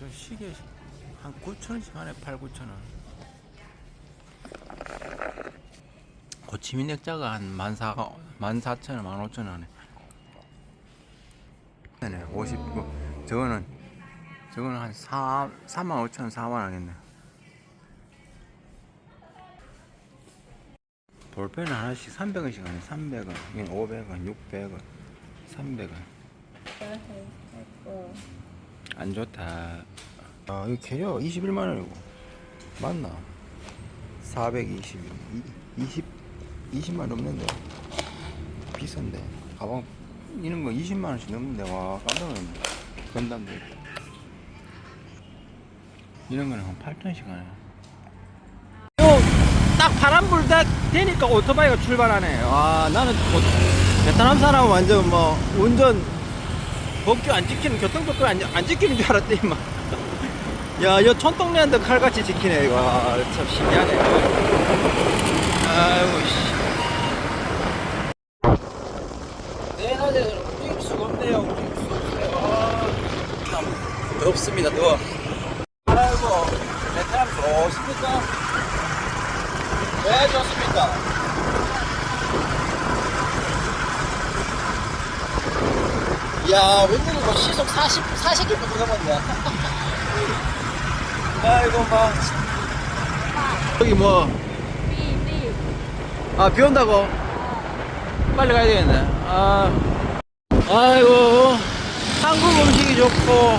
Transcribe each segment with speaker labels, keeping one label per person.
Speaker 1: 저 시계 한 9천원씩 하네 8, 9천원. 고치민 액자가 한 14,000원 14,000원 15,000원 네네 50 이거 저거는 저거는 한 4, 3만 5천 4만 원 하겠네. 볼펜은 하나씩 300원씩 하네 300원 이건 500원 600원 300원 안 좋다. 아 이거 개요 21만 원이고. 맞나? 420 20 20만 원 넘는데. 비싼데. 가방 이런 거 20만 원씩 넘는데. 와 깜짝 놀랐네. 건담도 있고 이런 거는 한 8톤씩 하네. 딱 바람 불다 되니까 오토바이가 출발하네. 와 나는 뭐 베트남 사람은 완전 뭐 운전 법규 안 지키는 교통법규 안, 안 지키는 줄 알았더니 막 야, 이거 촌동네한테 칼같이 지키네, 이거. 아, 참 신기하네. 아이고, 씨. 내 낮에는 움직일 수가 없네요. 아, 참, 덥습니다, 더워. 아이고, 베트남 좋습니까? 왜 좋습니까? 야, 웬일로 뭐 시속 40, 40km 넘었네. 아이고, 막. 여기 뭐, 아, 비 온다고? 빨리 가야 되겠네. 아, 아이고, 한국 음식이 좋고,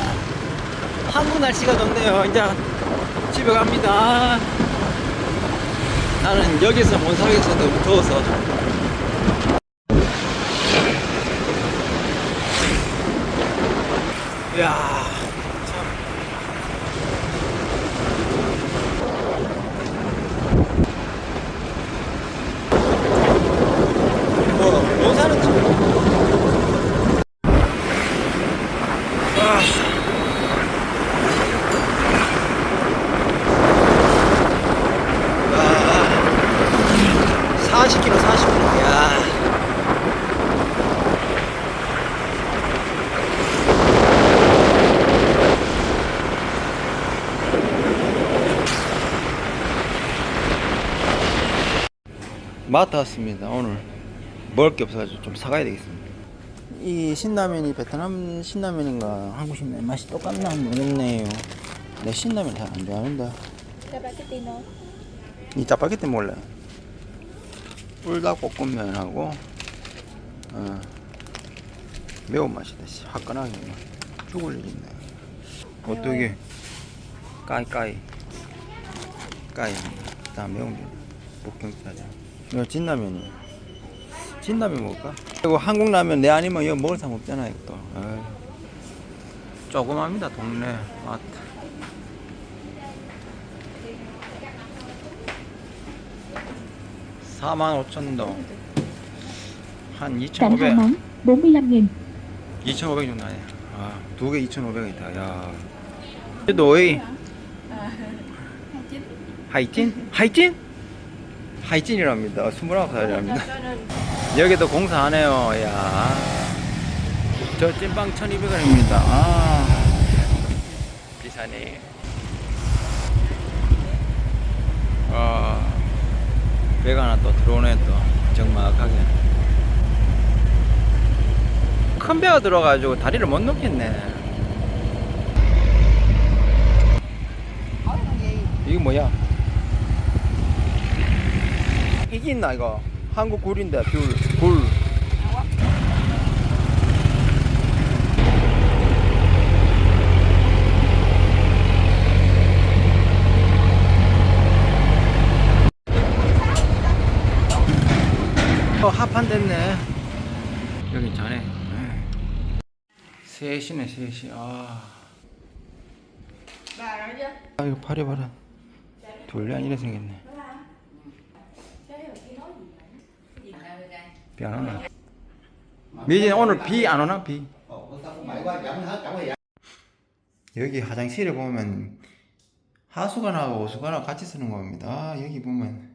Speaker 1: 한국 날씨가 좋네요. 이제 집에 갑니다. 나는 여기서 못 살겠어. 너무 더워서. 야 참. 뭐, 못 사는 집. 아. 아. 40km, 40km. 야. 마트 왔습니다. 오늘 먹을 게 없어가지고 좀 사가야 되겠습니다. 이 신라면이 베트남 신라면인가 한국 신라면 맛이 똑같나 모르겠네요. 내 신라면 잘안
Speaker 2: Cappuccino.
Speaker 1: 이 짜파게티 몰래 불닭볶음면하고 어, 매운 맛이다 씨. 화끈하게 죽을 일 있네 어떻게 까이 까이 까이 다음 매운 게 목경짜리 이거 진라면이 진라면 먹을까? 이거 한국 라면 내 아니면 이거 먹을 사람 없잖아 이거 또 에이. 조그맣니다 동네 마트 사만 5천 동. 한
Speaker 3: Tặng
Speaker 1: 2,500.
Speaker 3: hai món 45.000
Speaker 1: 2,500 정도 하네. 아, 두개 2,500이다. 야. 너희 하이틴? 하이틴? 하이틴 이랍니다. 29살이랍니다. 여기도 공사하네요. 야. 저 찐빵 1,200원입니다. 아. 비싸네. 아. 배가 하나 또 들어오네 또. 정막하게. 큰 배가 들어가지고 다리를 못 넘겠네. 이게 뭐야? 이게 있나 이거? 한국 굴인데 귤, 굴. 어, 합판 됐네. 여긴 자네. 3시네, 3시. 아. 아, 이거 팔이 봐라. 둘이 아니라 생겼네. 비 안 오나? 미진 오늘 비 안 오나? 비? 여기 화장실에 보면 하수관하고 오수관하고 같이 쓰는 겁니다. 아, 여기 보면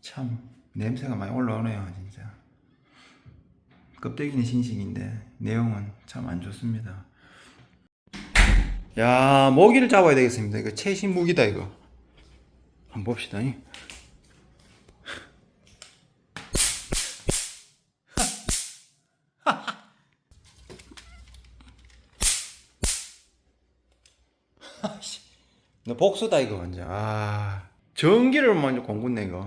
Speaker 1: 참 냄새가 많이 올라오네요, 진짜. 껍데기는 신식인데 내용은 참 안 좋습니다. 야 모기를 잡아야 되겠습니다. 이거 최신 무기다 이거. 한번 봅시다. 이. 너 복수다 이거 완전. 아 전기를 먼저 공군네 이거.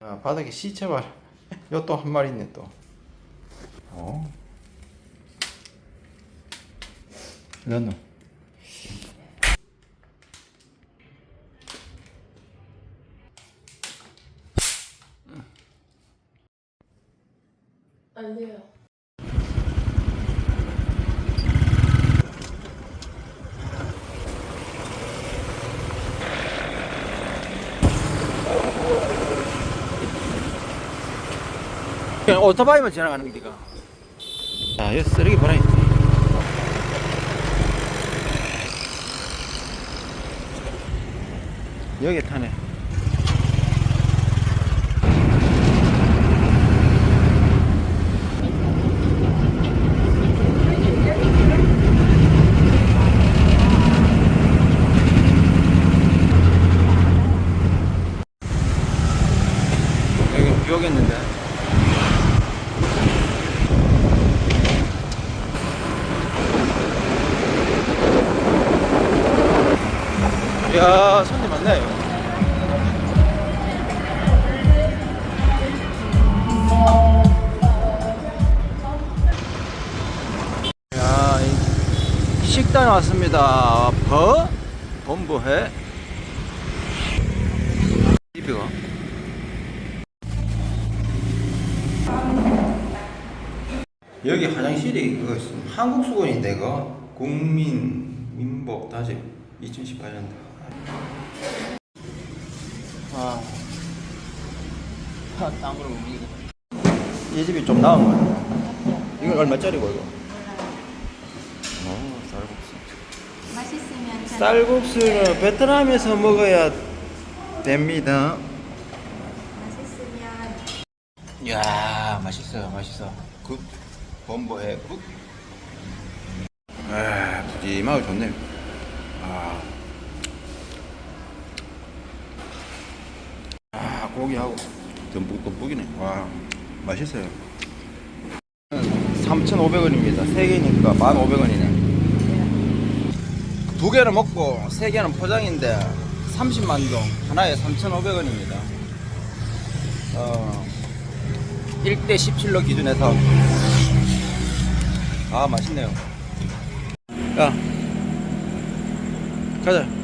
Speaker 1: 아, 바닥에 시체발. 요또 한 마리 있네 또. 어. 이런
Speaker 2: 돼요.
Speaker 1: 그냥 오토바이만 지나가는 데가. 자, 여기 쓰레기 버려. 여기 타네. 여기 비 오겠는데? 야 손님 많네요. 야, 이 식당 왔습니다. 버 본부해 집이가 여기 화장실이 그 한국 수건인데 이거 국민 민복 다집 2018년도. 아,
Speaker 3: 아, 땅으로 옮기고.
Speaker 1: 이 집이 좀 나은 거야. 이건 얼마짜리고 이거? 어, 쌀국수.
Speaker 2: 맛있으면 잘
Speaker 1: 쌀국수는 베트남에서 먹어야 됩니다.
Speaker 2: 맛있으면
Speaker 1: 이야, 맛있어요, 맛있어. 국, 범버해 국. 아, 푸짐하고 좋네. 아, 아 고기하고 듬뿍 듬뿍이네. 와, 맛있어요. 3,500원입니다. 세 개니까 1,500원이네. 두 개를 먹고 세 개는 포장인데 30만 동 하나에 3,500원입니다. 어, 1대 17로 기준해서 아 맛있네요. 야, 가자.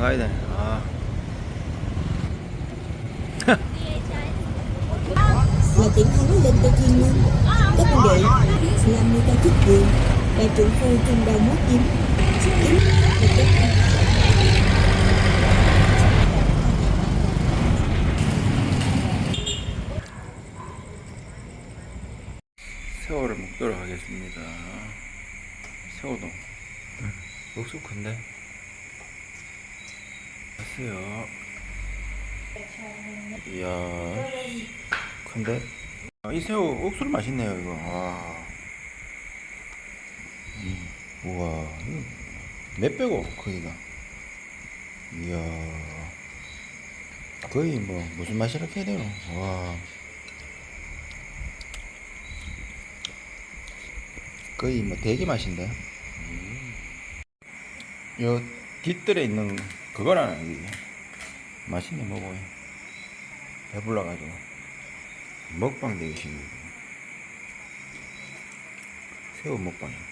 Speaker 1: 또 건너가야 되네. 아.
Speaker 4: là tiến thắng lên tây thiên nhân các quân đội làm người ta chức quyền đại trưởng phu trung đầu múa kiếm chính là cái
Speaker 1: 이야, 큰데. 아, 이 새우 옥수수 맛있네요 이거. 와. 음, 우와, 몇 배고 크기가. 이야. 거의 뭐 무슨 맛이라 해야 되노? 와. 거의 뭐 대게 맛인데. 요 뒷뜰에 있는 그거라는 게 맛있네 먹어요. 배불러가지고 먹방 싫네. 새우 먹방이야.